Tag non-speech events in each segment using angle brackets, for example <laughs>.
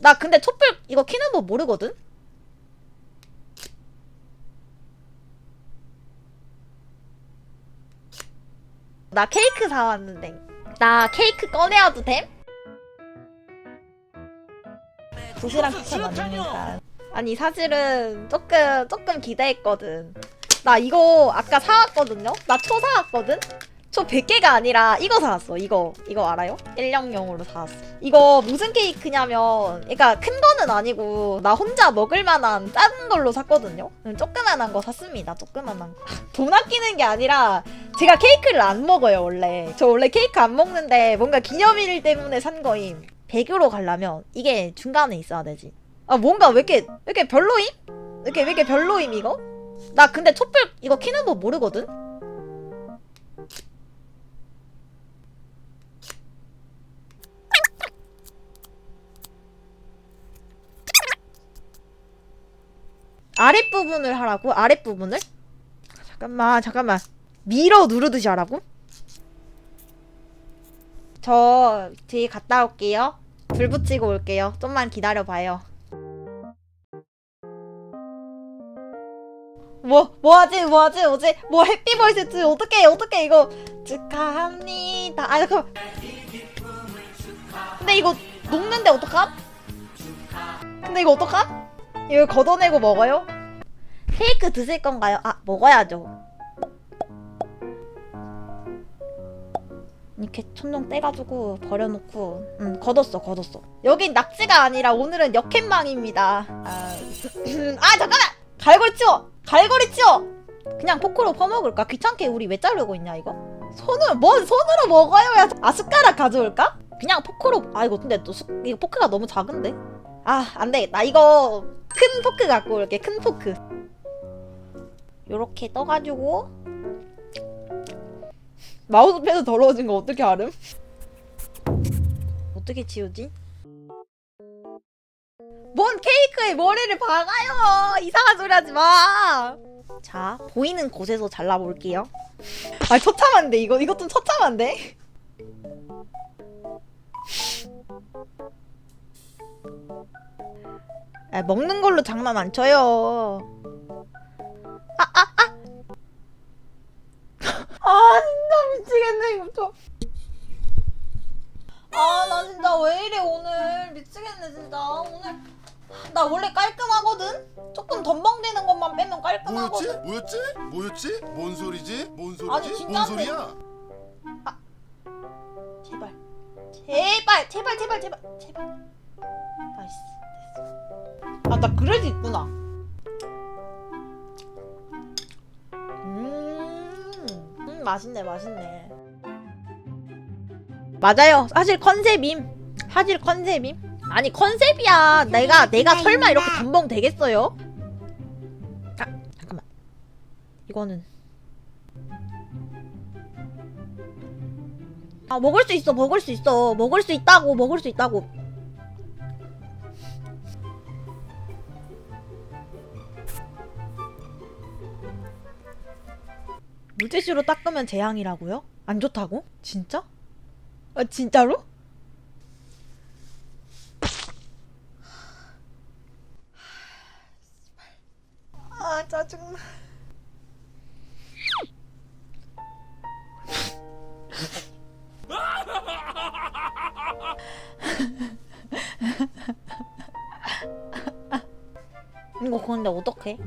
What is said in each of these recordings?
나 근데 촛불 이거 키는 법 모르거든? 나 케이크 사왔는데 나 케이크 꺼내와도 됨? 도시락 추천 아닙니까? 아니 사실은 조금 조금 기대했거든 나 이거 아까 사왔거든요? 나 초 사왔거든? 초 100개가 아니라 이거 사왔어 이거 이거 알아요? 1년용으로 사왔어 이거 무슨 케이크냐면 그러니까 큰 거는 아니고 나 혼자 먹을 만한 작은 걸로 샀거든요 음, 조그만한 거 샀습니다 조그만한 거 돈 <laughs> 아끼는 게 아니라 제가 케이크를 안 먹어요 원래 저 원래 케이크 안 먹는데 뭔가 기념일 때문에 산 거임 100으로 가려면 이게 중간에 있어야 되지 아 뭔가 왜 이렇게 왜 이렇게 별로임? 왜 이렇게 왜 이렇게 별로임 이거? 나 근데 촛불 이거 키는 법 모르거든? 아랫부분을 하라고? 아랫부분을? 잠깐만 잠깐만 밀어 누르듯이 하라고? 저 뒤에 갔다 올게요 불 붙이고 올게요 좀만 기다려봐요 뭐 뭐하지 뭐하지 뭐지 뭐 해피버스트 어떻게 어떻게 이거 축하합니다 아 잠깐 근데 이거 녹는데 어떡함? 근데 이거 어떡함? 이거 걷어내고 먹어요? 케이크 드실 건가요? 아 먹어야죠. 이렇게 천둥 떼가지고 버려놓고 응 걷었어 걷었어. 여긴 낙지가 아니라 오늘은 역행망입니다. 아, 아 잠깐만! 갈고리 치워! 갈고리 치워! 그냥 포크로 퍼먹을까? 귀찮게 우리 왜 자르고 있냐 이거? 손으로 뭔 손으로 먹어요? 야. 아 숟가락 가져올까? 그냥 포크로 아 이거 근데 또 숟, 이거 포크가 너무 작은데? 아 안되겠다 이거 큰 포크 갖고 올게 큰 포크 요렇게 떠가지고 마우스패드 더러워진 거 어떻게 알음? 어떻게 지우지? 뭔 케이크에 머리를 박아요! 이상한 소리 하지 마! 자, 보이는 곳에서 잘라볼게요. 아, 처참한데, 이거, 이거 좀 처참한데? 아, 먹는 걸로 장난 안 쳐요. 아, 아, 아! 아, 진짜 미치겠네, 이거 좀. 아, 나 진짜 왜 이래, 오늘. 미치겠네, 진짜. 오늘. 나 원래 깔끔하거든? 조금 덤벙대는 것만 빼면 뭐였지? 깔끔하거든? 뭐였지? 뭐였지? 뭔 소리지? 뭔 소리지? 아니, 뭔 진짜인데. 소리야? 제발. 제발, 제발, 제발, 제발, 제발. 나이스. 됐어. 아, 나 그래도 있구나. 음, 맛있네, 맛있네. 맞아요. 사실 컨셉임. 사실 컨셉임. 아니 컨셉이야. 내가 내가 설마 이렇게 덤벙 되겠어요? 아 잠깐만. 이거는 아 먹을 수 있어. 먹을 수 있어. 먹을 수 있다고. 먹을 수 있다고. 물티슈로 닦으면 재앙이라고요? 안 좋다고? 진짜? 아 진짜로? 아 짜증나. <laughs> 이거 근데 어떡해?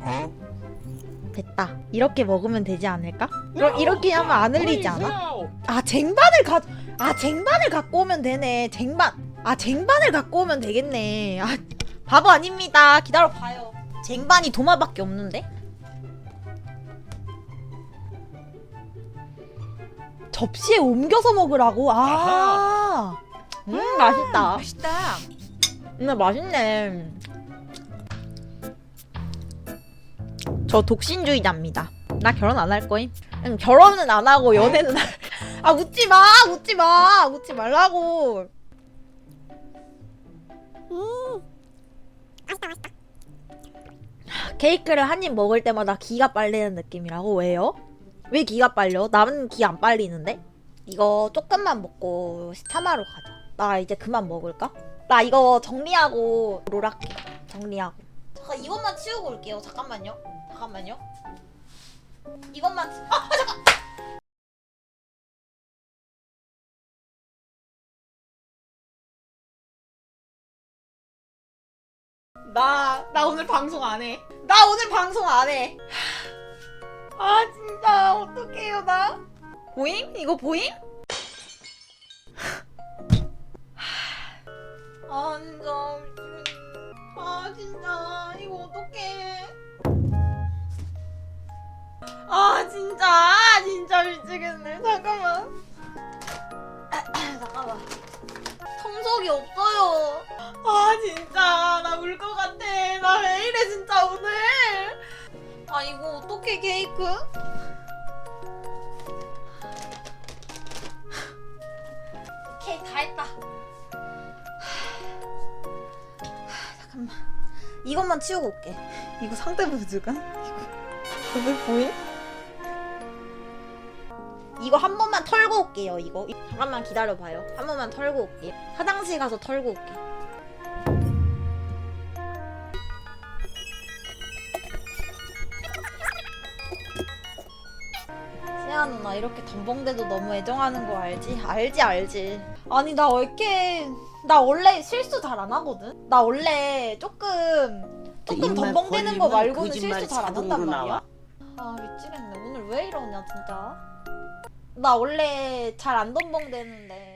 어? 이렇게 먹으면 되지 않을까? 이러, 이렇게 하면 안 흘리지 않아? 아 쟁반을 가, 아 쟁반을 갖고 오면 되네. 쟁반, 아 쟁반을 갖고 오면 되겠네. 아 바보 아닙니다. 기다려 봐요. 쟁반이 도마밖에 없는데? 접시에 옮겨서 먹으라고. 아, 음 맛있다. 맛있다. 음 맛있네. 저 독신주의자입니다. 나 결혼 안 할 거임. 음, 결혼은 안 하고 연애는 할. <laughs> 아 웃지 마, 웃지 마, 웃지 말라고. 케이크를 한 입 먹을 때마다 기가 빨리는 느낌이라고 왜요? 왜 기가 빨려? 남은 기 안 빨리는데? 이거 조금만 먹고 시타마로 가자. 나 이제 그만 먹을까? 나 이거 정리하고 롤할게. 정리하고. 잠깐 이것만 치우고 올게요. 잠깐만요. 잠깐만요. 이것만 치... 아, 아 잠깐. 나, 나 오늘 방송 안 해. 나 오늘 방송 안 해. 아, 진짜, 어떡해요, 나? 보임? 이거 보임? 진짜. 나 울 것 같아. 나 왜 이래 진짜 오늘? 아 이거 어떻게 케이크? 오케이 다 했다. 잠깐만. 이것만 치우고 올게. 이거 상대부주가? 이거 왜 보임? 이거 한 번만 털고 올게요 이거. 잠깐만 기다려봐요. 한 번만 털고 올게. 화장실 가서 털고 올게 세아 누나 이렇게 덤벙대도 너무 애정하는 거 알지? 알지 알지 아니 나왜 이렇게 나 원래 실수 잘 안 하거든? 나 원래 조금 조금 덤벙대는 거 말고는 실수 잘 안 한단 말이야. 아 미치겠네 오늘 왜 이러냐 진짜 나 원래 잘 안 덤벙대는데